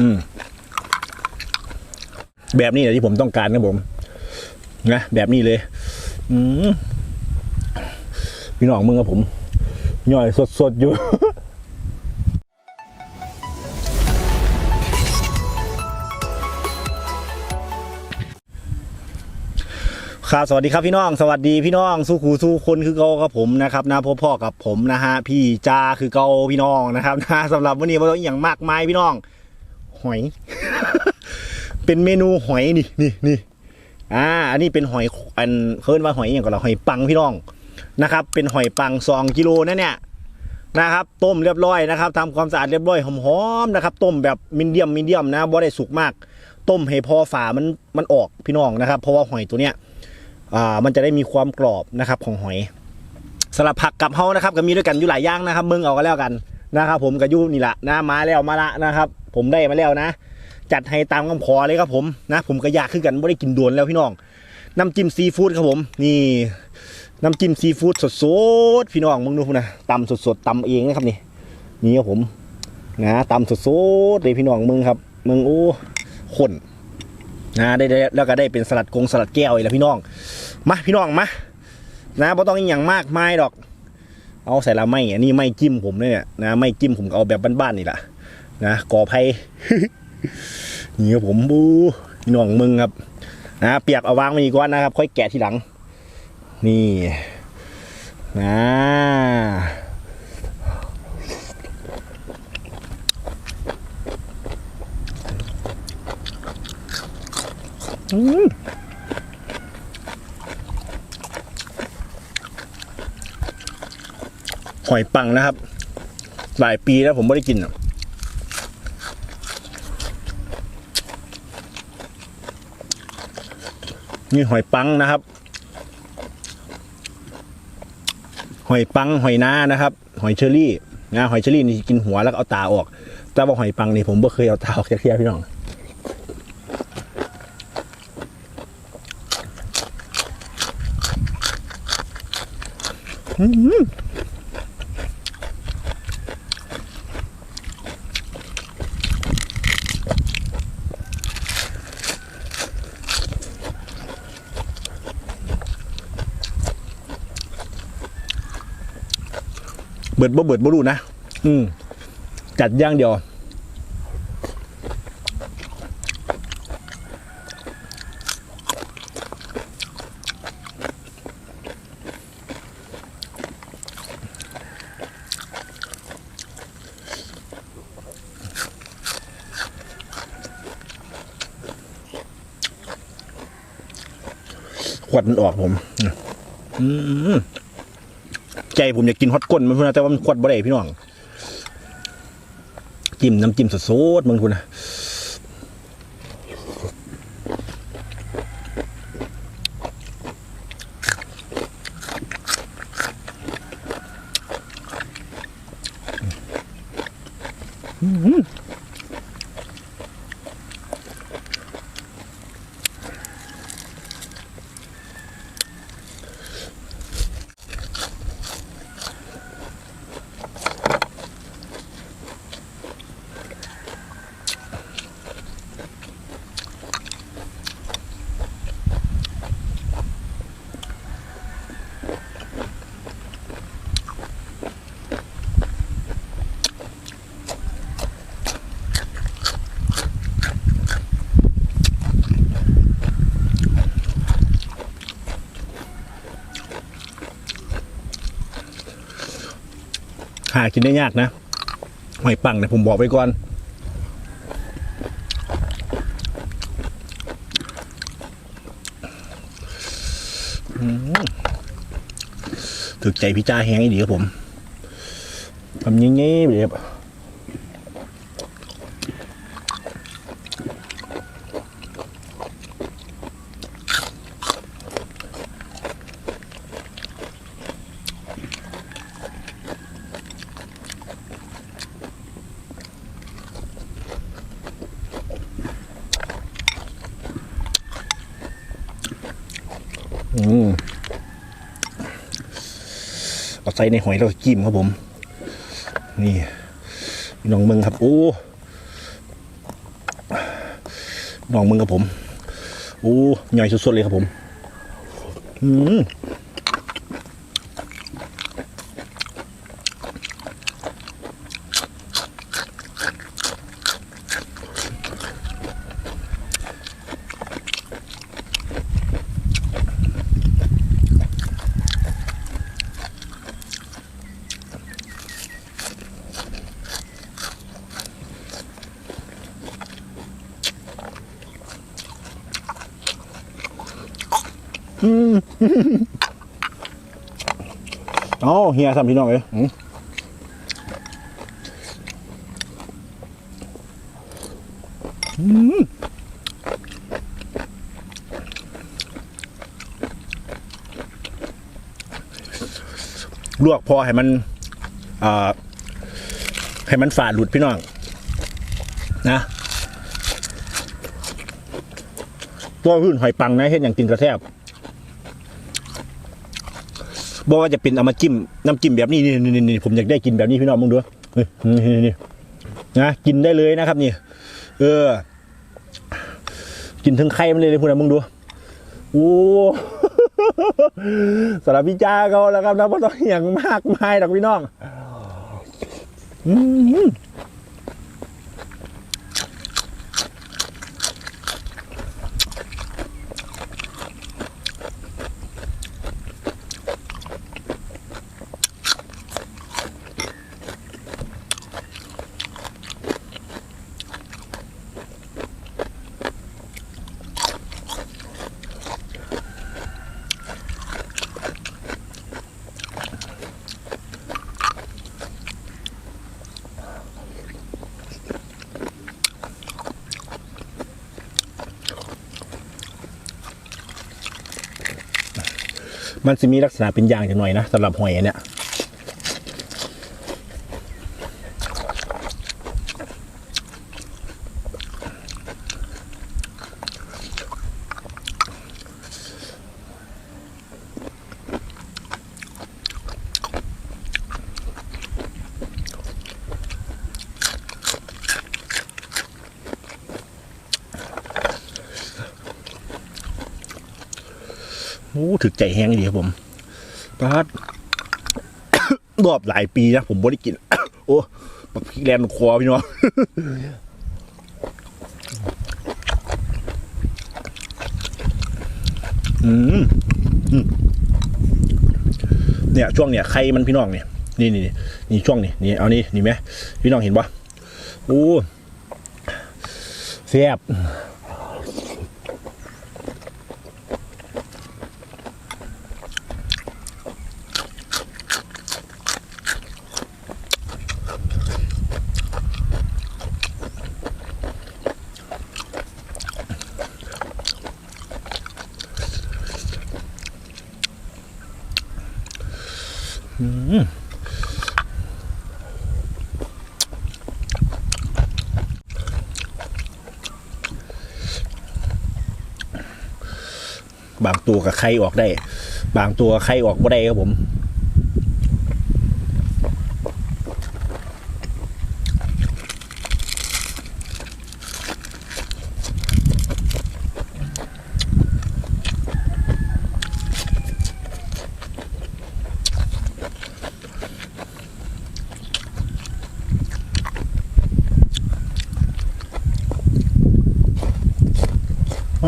อืมแบบนี้แหละที่ผมต้องการครับผมนะแบบนี้เลย อืมพี่น้องมึงกับผมย่อยสดๆอยู่ครับสวัสดีครับพี่น้องสวัสดีพี่น้องสู้ขู่สู้คนคือเกากับผมนะครับนะพ่อพ่อกับผมนะฮะพี่จาคือเกาพี่น้องนะครับนะสำหรับวันนี้เราอย่างมากมายพี่น้อง หอย เป็นเมนูหอยนี่นี่นี่อ่า อันนี้เป็นหอยอันเขาเรียกว่าหอยอย่างก่อนละหอยปังพี่น้องนะครับ เป็นหอยปังสองกิโลนะเนี่ยนะครับ ต้มเรียบร้อยนะครับทำความสะอาดเรียบร้อยหอมๆนะครับ ต้มแบบมิเดียมมิเดียมนะบ่ได้สุกมาก ต้มให้พอฝามันมันออกพี่น้องนะครับ เพราะว่าหอยตัวเนี้ยอ่ามันจะได้มีความกรอบนะครับของหอยสำหรับผักกับเฮานะครับก็มีด้วยกันอยู่หลายอย่างนะครับมึงเอาก็แล้วกันนะครับ ผมกับยุนี่แหละนะมาแล้วมาละนะครับ ผมได้มาแล้วนะ จัดให้ตามคำขอเลยครับผมนะ ผมก็อยากขึ้นกันไม่ได้กินโดวนแล้วพี่น้องน้ำจิ้มซีฟู้ดครับผม นี่น้ำจิ้มซีฟู้ดสดๆพี่น้องมึงดูนะตำสดๆตำเองนะครับนี่นี่ครับผมนะตำสดๆเลยพี่น้องมึงครับมึงโอ้ข้นนะได้แล้วก็ได้เป็นสลัดกงสลัดแก้วอีกแล้วพี่น้องมาพี่น้องมานะบ่ต้องอหย่างมากมายดอก เอาใส่ละไม่อันนี้ไม่จิ้มผมเนี่ยนะไม่จิ้มผมก็เอาแบบบ้านๆนี่แหละ นะก่อไผ่นี่ครับผมบูพี่องมึงครับนะเปียกเอาวางไว้อีกก่อนนะครับ ค่อยแกะทีหลัง นี่นะอืมหอยปังนะครับ หลายปีแล้วผมไม่ได้กินอะ นี่หอยปังนะครับ หอยปังหอยนานะครับ หอยเชอรี่นะหอยเชอรี่นี่กินหัวแล้วก็เอาตาออก แต่ว่าหอยปังนี่ผมไม่เคยเอาตาออกจากเทียพี่น้อง เบิดบ่เบิดบ่รู้นะอืมจัดย่างเดียว ขวดมันออกผม อืม ใจผมอยากกินฮอตก้นมันพูดนะแต่ว่ามันขวดบ่ได้พี่น้องจิ้มน้ำจิ้มสดๆมึงคุณนะ หากินได้ยากนะหอยปังเนี่ยผมบอกไปก่อนอืมถึกใจพี่จ้าแห้งอีดีครับผมทำยังไงแบบ เอาใส่ในหอยแล้วจิ้มครับผม นี่น้องเมืองครับ โอ้น้องมึงครับผม โอ้ใหญ่สุดๆเลยครับผม อืม อ๋อเฮียทำพี่น้องเลยอืมลวกพอให้มันให้มันฝาดหลุดพี่น้อง นะตัวพื้นหอยปังนะเห็นอย่างกินกระแทบ บอกว่าจะเป็นเอามาจิ้มน้ำจิ้มแบบนี้นี่นี่นี่ผมอยากได้กินแบบนี้พี่น้องมึงดูนี่นี่นะกินได้เลยนะครับนี่ เออ กินทั้งไข่มันเลยเลยพูดนะมึงดูโอ้สำหรับพี่จ้าเขาแล้วครับนะเพราะต้องอย่างมากมายหรอกพี่น้อง อืม มันจะมีลักษณะเป็นยางจังหน่อยนะสำหรับหอยเนี่ย ถึกใจแห้งดีครับผมปาดรอบหลายปีนะ ผมไม่ได้กิน โอ้ปักพริกแลนด์คอพี่น้องอืมอืมเนี่ย ช่วงเนี่ยไข่มันพี่น้องเนี่ยนี่นี่นี่นี่ช่วงนี่นี่เอานี่นี่ไหมพี่น้องเห็นปะโอ้แซ่บ บางตัวกับไข่ออกได้ บางตัวไข่ออกไม่ได้ครับผม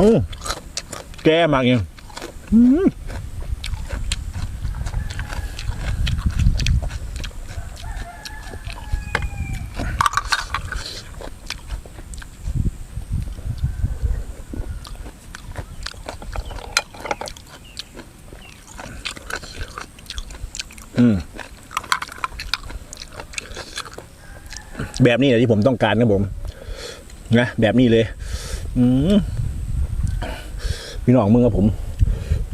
อ้แก้มากยังอืมอืมแบบนี้แหละที่ผมต้องการครับผม นะ แบบนี้เลย อืม พี่น้องมึงกับผม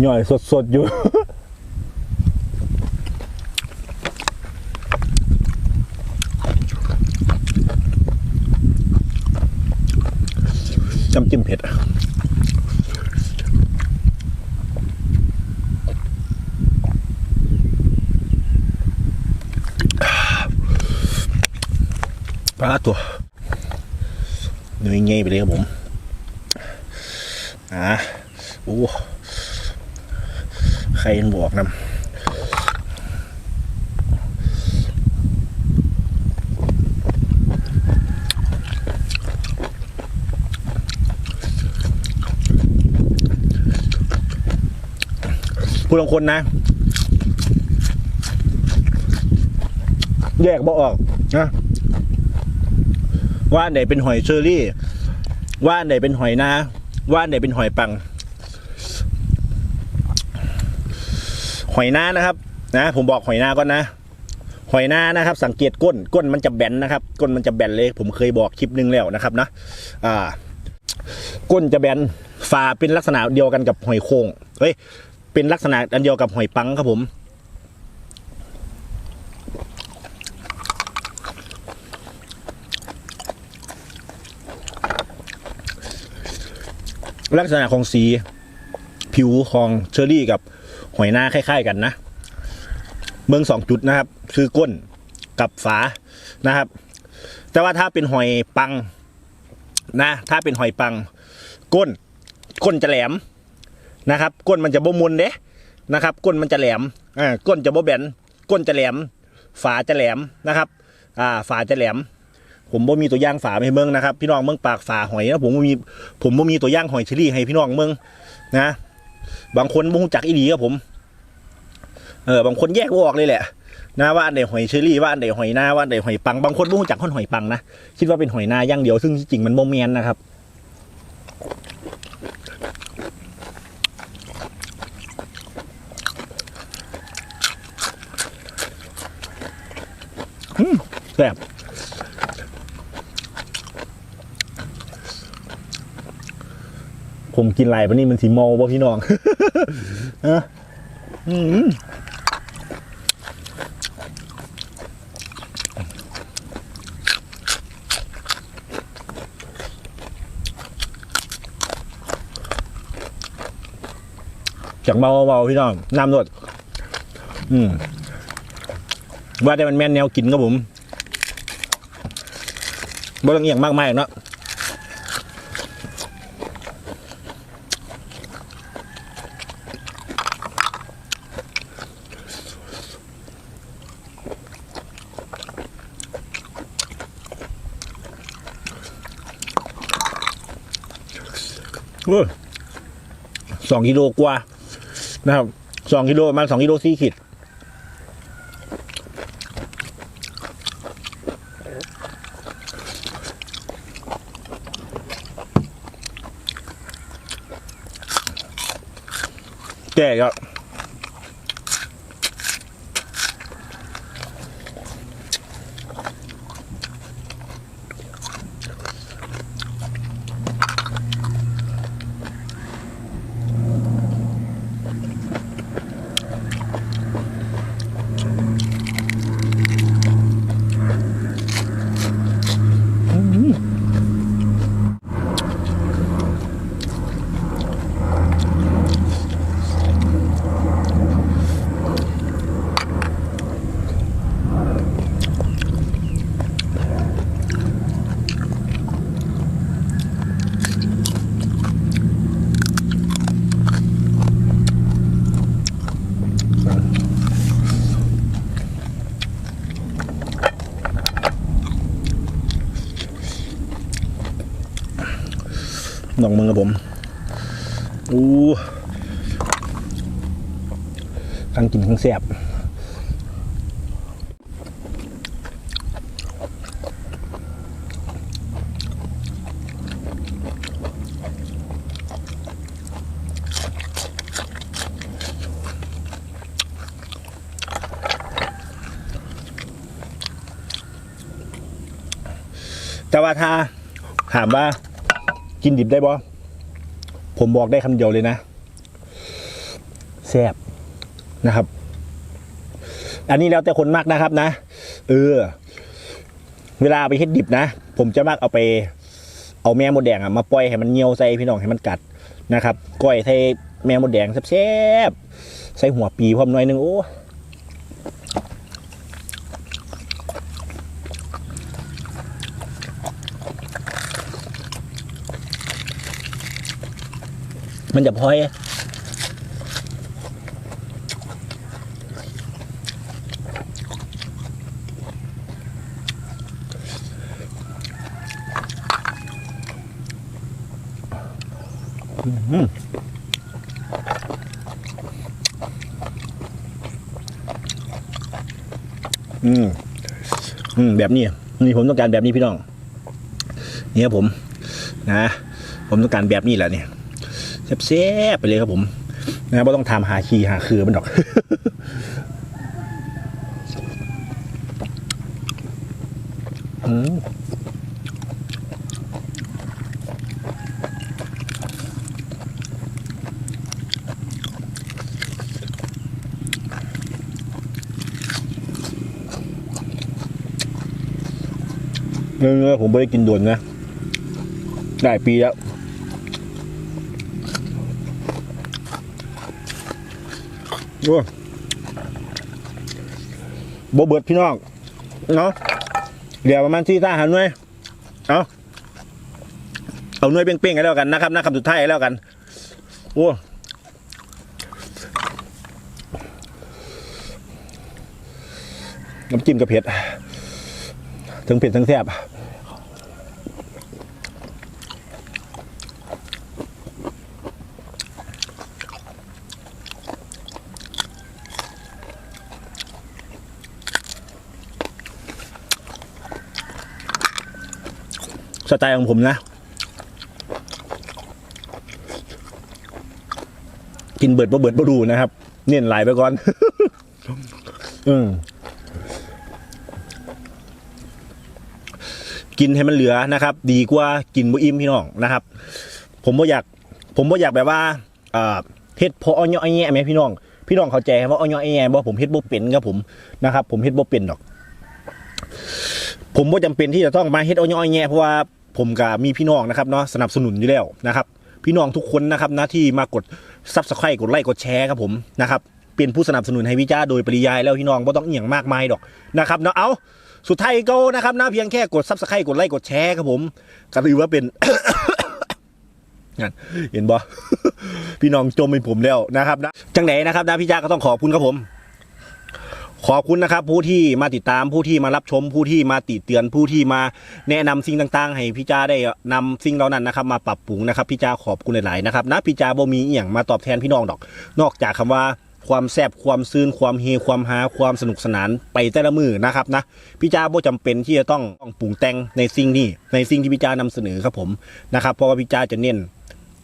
ย่อยสดๆอยู่จำจิ้มเผ็ดอะปลาตัวเนื้อเงี้ยไปเลยครับผม อะ โอ้ใครบวกนำผู้ลงคนนะ แยกบ่ออกนะว่านไหนเป็นหอยเชอรี่ ว่านไหนเป็นหอยนาว่านไหนเป็นหอยปัง หอยนานะครับนะ ผมบอกหอยนาก่อนนะ หอยนานะครับ สังเกตก้นก้นมันจะแบนนะครับ ก้นมันจะแบนเลย ผมเคยบอกคลิปหนึงแล้วนะครับนะอ่า ก้นจะแบนฝาเป็นลักษณะเดียวกันกับหอยโคงเฮ้ยเป็นลักษณะอันเดียวกับหอยปังครับผมลักษณะของสีผิวของเชอรี่กับ หอยหน้าคล้ายๆกันนะ เมืองสองจุดนะครับ คือก้นกับฝานะครับ แต่ว่าถ้าเป็นหอยปังนะ ถ้าเป็นหอยปัง ก้น ก้นจะแหลมนะครับ ก้นมันจะบ่มุนเด้นะครับ ก้นมันจะแหลมอ่าก้นจะบ่แบนก้นจะแหลม ฝาจะแหลมนะครับอ่าฝาจะแหลม ผมบ่มีตัวย่างฝาให้เมืองนะครับ พี่น้องเมืองปากฝาหอยนะผมบ่มีผมบ่มีตัวย่างหอยเชอรี่ให้พี่น้องเมืองนะ บางคนบ่รู้จักอีหลีครับผม เออบางคนแยกบ่ออกเลยแหละนะว่าอันไหนหอยเชอรี่ว่าอันไหนหอยนาว่าอันไหนหอยปังบางคนบ่รู้จักคนหอยปังนะคิดว่าเป็นหอยนาอย่างเดียวซึ่งจริงมันบ่แม่นนะครับอืมแซ่บ ผมกินไรปะนี่มันสีมาป่ะพี่น้องฮะอืมจากเมาเบาพี่น้องน้ำรดอืมว่าแต่มันแม่นแนวกินครับผมบ่ต้องเอียงมากมายเนาะ สองกิโลกว่า นะครับสองกิโลมาสองกิโลสี่ขีดแก่ก็ หนองเมืองครับผมอู้ทั้งกินทั้งแซ่บแต่ว่าถ้าถามว่า กินดิบได้บ่ผมบอกได้คำเดียวเลยนะแซ่บนะครับ อันนี้แล้วแต่คนมากนะครับนะ เออ เวลาเอาไปเฮ็ดดิบนะ ผมจะมากเอาไป เอาแม่มดแดงอะมาปล่อยให้มันเงียวใส่พี่น้องให้มันกัดนะครับ ก้อยใส่แม่มดแดงแซ่บๆใส่หัวปีพร้อมหน่อยหนึงโอ้ มันจะพลอยอืมอืมอืมแบบนี้นี่ผมต้องการแบบนี้พี่น้อง เนี่ยผม นะ ผมต้องการแบบนี้แหละเนี่ย แซ่บๆไปเลยครับผมนะไม่ต้องทำหาคีหาคือมันดอกอืมเนื้อผมไม่ได้กินด่วนนะได้ปีแล้ว โอ้โบเบิดพี่น้องเนาะเดี๋ยวประมาณที่ท่าหันไว้เอาเอาหน่วยเป้งๆกันแล้วกันนะครับนะคำสุดท้ายแล้วกันโอ้น้ำจิ้มกับเผ็ดทั้งเผ็ดทั้งแซ่บ สไตล์ของผมนะ กินเบิดบ่เบิดบ่ดูนะครับ เน้นหลไปก่อน อืมกินให้มันเหลือนะครับ ดีกว่ากินบ่อิ่มพี่น้องนะครับ ผมบ่อยาก ผมบ่อยากแบบว่าเอ่อเฮ็ดพออ้อยอ้อยแย่ไหมพี่น้อง พี่น้องเข้าใจว่าอ้อยอ้อยแย่บ่ผมเฮ็ดบ่เป็นครับผมนะครับ ผมเฮ็ดบ่เป็นดอก ผมบ่จำเป็นที่จะต้องมาเฮ็ดอ้อยอ้อยแย่เพราะว่า ผมกับมีพี่น้องนะครับเนาะสนับสนุนอยู่แล้วนะครับพี่น้องทุกคนนะครับนะที่มากดซับสไครต์กดไลค์กดแชร์ครับผมนะครับเป็นผู้สนับสนุนให้วิจ้าโดยปริยายแล้วพี่น้องบ่ต้องเอียงมากมายดอกนะครับเนาะเอาสุดท้ายก็นะครับนะเพียงแค่กดซับสไครต์กดไลค์กดแชร์ครับผมก็ถือว่าเป็นนั่นเห็นบ่พี่น้องจมเป็นผมแล้วนะครับนะจังไหนนะครับนะพี่จ้าก็ต้องขอบคุณครับผม ขอบคุณนะครับ ผู้ที่มาติดตามผู้ที่มารับชม ผู้ที่มาติเตือนผู้ที่มาแนะนำสิ่งต่าง ๆ ให้พี่จ้าได้นำสิ่งเหล่านั้นนะครับ มาปรับปรุงนะครับพี่จ้าขอบคุณหลายๆนะครับนะพี่จ้าบ่มีอหย่างมาตอบแทนพี่น้องดอก นอกจากคำว่าความแซบความซื่นความเฮความฮาความสนุกสนานไปแต่ละมือนะครับนะพี่จ้าบ่จำเป็นที่จะต้องปรุงแต่งในสิ่งนี้ในสิ่งที่พี่จ้านำเสนอครับผมนะครับเพราะว่าพี่จ้าจะเน้น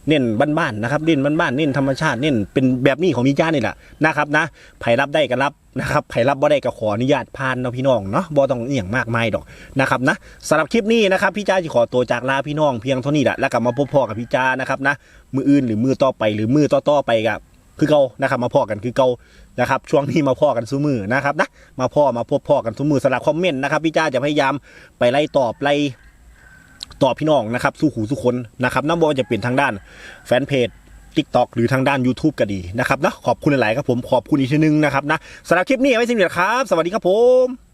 เน้นบ้านๆนะครับเน้นบ้านๆเน้นธรรมชาติเน้นเป็นแบบนี้ของพี่จ้านี่แหละนะครับนะไผรับได้ก็รับนะครับไผรับบ่ได้ก็ขออนุญาตผ่านเนาะพี่น้องเนาะบ่ต้องอหย่างมากมายดอกนะครับนะสำหรับคลิปนี้นะครับพี่จ้าจะขอตัวจากลาพี่น้องเพียงเท่านี้แหละแล้วกลับมาพบพ่อกับพี่จ้านะครับนะมืออื่นหรือมือต่อไปหรือมือต่อๆไปกับคือเก่านะครับมาพ่อกันคือเก่านะครับช่วงนี้มาพ่อกันสู้มือนะครับนะมาพ่อมาพบพ่อกันสู้มือสำหรับคอมเมนต์นะครับพี่จ้าจะพยายามไปไล่ตอบไล่ ตอบพี่น้องนะครับสู้หูสู้คนนะครับน้ำบอลจะเปลี่ยนทางด้านแฟนเพจ TikTok หรือทางด้าน YouTube ก็ดีนะครับนะขอบคุณหลายๆครับผมขอบคุณอีกทีนึงนะครับนะสำหรับคลิปนี้ไว้สิ้นเดียวครับ สวัสดีครับผม